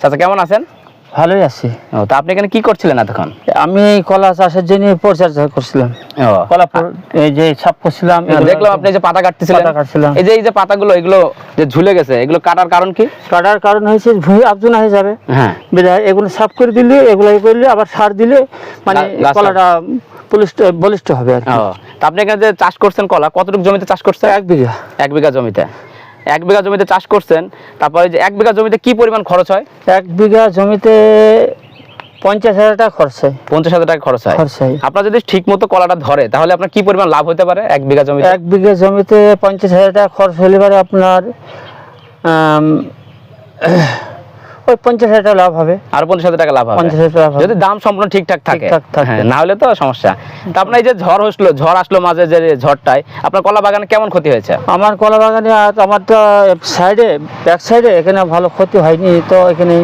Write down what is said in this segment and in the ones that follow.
চাচা কেমন আছেন? ভালোই আছি। ও তা আপনি এখানে কি করছিলেন এতক্ষণ? আমি কলা চাষের জন্য পরিচর্যা করছিলাম। কলা এই যে ছাপ করছিলাম দেখলাম আপনি যে পাতা কাটতেছিলেন। পাতা কাটছিলাম। এই যে এই যে পাতাগুলো এগুলো যে ঝুলে গেছে এগুলো কাটার কারণ কি? কাটার কারণ হয়েছে ভুঁই আবজনা হয়ে যাবে। হ্যাঁ। বিধায় এগুলো সাফ করে দিলে এগুলো করলে আবার সার দিলে মানে কলাটা বলিষ্ঠ বলিষ্ঠ হবে আর আপনি এখানে যে চাষ করছেন কলা কতটুকু জমিতে চাষ করছেন? এক বিঘা। এক বিঘা জমিতে। এক বিঘা জমিতে চাষ করছেন তারপরে যে এক বিঘা জমিতে কি পরিমাণ খরচ হয়? এক বিঘা জমিতে পঞ্চাশ হাজার টাকা খরচ হয়। পঞ্চাশ হাজার টাকা খরচ হয়। খরচ হয়। আপনার যদি ঠিক মতো কলাটা ধরে তাহলে আপনার কি পরিমাণ লাভ হতে পারে এক বিঘা জমিতে? এক বিঘা জমিতে পঞ্চাশ হাজার টাকা খরচ হলে পারে আপনার ওই পঞ্চাশ হাজার টাকা লাভ হবে। আর পঞ্চাশ হাজার টাকা লাভ হবে। পঞ্চাশ হাজার টাকা যদি দাম সম্পূর্ণ ঠিকঠাক থাকে। হ্যাঁ, না হলে তো সমস্যা। তা আপনার এই যে ঝড় ঝড় আসলো মাঝে যে ঝড়টায় আপনার কলা বাগানে কেমন ক্ষতি হয়েছে? আমার কলা বাগানে আমার তো সাইডে ব্যাক সাইডে এখানে ভালো ক্ষতি হয়নি তো এখানে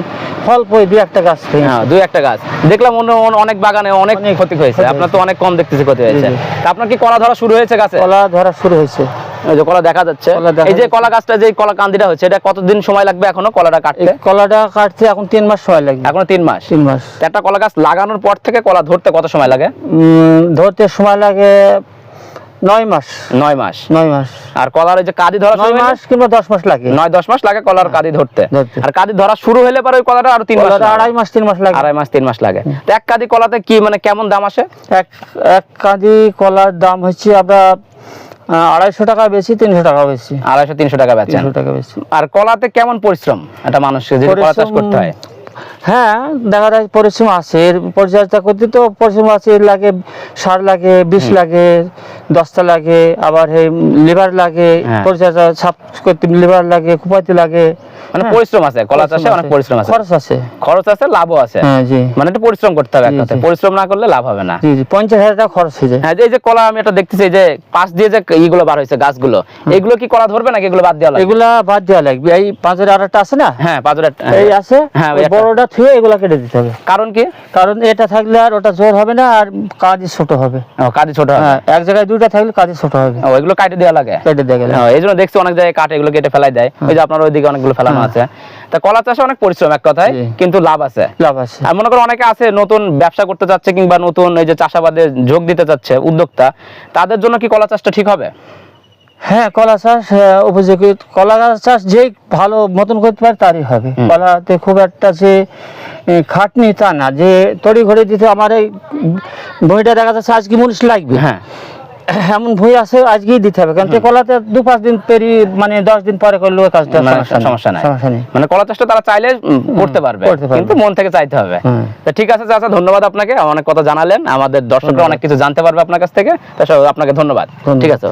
অল্প দুই একটা গাছ হ্যাঁ দুই একটা গাছ। দেখলাম অন্য অনেক বাগানে অনেক অনেক ক্ষতি হয়েছে। আপনার তো অনেক কম দেখতেছি ক্ষতি হয়েছে। আপনার কি কলা ধরা শুরু হয়েছে গাছে? কলা ধরা শুরু হয়েছে। ওই যে কলা দেখা যাচ্ছে। এই যে কলা গাছটা যে কলা কান্দিটা হচ্ছে এটা কতদিন সময় লাগবে এখনও কলাটা এই কাটতে? কলাটা কাটতে এখন তিন মাস সময় লাগবে এখনও তিন মাস? তিন মাস। একটা কলা গাছ লাগানোর পর থেকে কলা ধরতে কত সময় লাগে? ধরতে সময় লাগে নয় মাস। নয় মাস। নয় মাস। আর কলার ওই যে কাদি ধরা নয় মাস কিংবা দশ মাস লাগে। নয় দশ মাস লাগে কলার কাদি ধরতে। আর কাদি ধরা শুরু হলে পরে ওই কলাটা আরও তিন মাস আড়াই মাস তিন মাস লাগে। আড়াই মাস তিন মাস লাগে। তো এক কাদি কলাতে কি মানে কেমন দাম আসে? এক এক কাঁদি কলার দাম হচ্ছে আপনার আড়াইশো টাকা বেশি তিনশো টাকা বেশি। আড়াইশো তিনশো টাকা বেচেন। টাকা বেশি। আর কলাতে কেমন পরিশ্রম? একটা মানুষকে যদি কলা চাষ করতে হয়। হ্যাঁ দেখা যায় পরিশ্রম আছে। এর পরিচর্যা করতে তো পরিশ্রম আছে এর লাগে সার লাগে বিষ লাগে দস্তা লাগে আবার এই লিভার লাগে হ্যাঁ। পরিচর্যা সাফ করতে লিভার লাগে কুপাইতে লাগে। মানে হ্যাঁ। পরিশ্রম আছে কলা চাষে অনেক পরিশ্রম আছে। খরচ আছে। খরচ আছে লাভও আছে। হ্যাঁ মানে একটু পরিশ্রম করতে হবে পরিশ্রম না করলে লাভ হবে না। জি জি পঞ্চাশ হাজার টাকা খরচ হয়ে যায়। হ্যাঁ এই যে কলা আমি এটা দেখতেছি যে পাশ দিয়ে যে বার হয়েছে গাছগুলো এগুলো কি কলা ধরবে নাকি এগুলো বাদ দেওয়া লাগবে? এগুলা বাদ দেওয়া লাগবে। এই পাঁচের আর একটা আছে না? হ্যাঁ পাঁচটা এই আছে? হ্যাঁ। বড়টা থুয়ে এগুলা কেটে দিতে হবে। কারণ কি? কারণ এটা থাকলে আর ওটা জোর হবে না আর কাজই ছোট হবে। কাদি ছোট হবে। হ্যাঁ এক জায়গায় দুইটা থাকলে কাজই ছোট হবে। ও, এগুলো কাটে দেওয়া লাগে? কেটে দিয়ে গেলে হ্যাঁ, এই জন্য দেখছি অনেক জায়গায় কাটে এগুলো কেটে ফেলাই দেয়। ওই যে আপনার ওইদিকে অনেকগুলো ফেলানো আছে। তা কলা চাষে অনেক পরিশ্রম এক কথায় কিন্তু লাভ আছে। লাভ আছে। আর মনে করো অনেকে আছে নতুন ব্যবসা করতে চাচ্ছে কিংবা নতুন এই যে চাষাবাদে যোগ দিতে চাচ্ছে উদ্যোক্তা তাদের জন্য কি কলা চাষটা ঠিক হবে? হ্যাঁ কলা চাষ হ্যাঁ, উপযোগী। কলা চাষ যে ভালো মতন করতে পারে তারই হবে। কলাতে খুব একটা যে খাটনি তা না। যে তড়ি ঘড়ি দিতে আমার এই বইটা দেখা যাচ্ছে আজকে মুনিশ লাগবে। হ্যাঁ। এমন বই আছে আজকেই দিতে হবে। কারণ কলাতে দু পাঁচ দিন পেরি মানে দশ দিন পরে করলেও কাজটা মানে সমস্যা নাই। সমস্যা নেই। মানে কলা চাষটা তারা চাইলে করতে পারবে। কিন্তু মন থেকে চাইতে হবে। তা ঠিক আছে চাচা ধন্যবাদ আপনাকে। অনেক কথা জানালেন। আমাদের দর্শকরা অনেক কিছু জানতে পারবে আপনার কাছ থেকে। তা আপনাকে ধন্যবাদ। ঠিক আছে।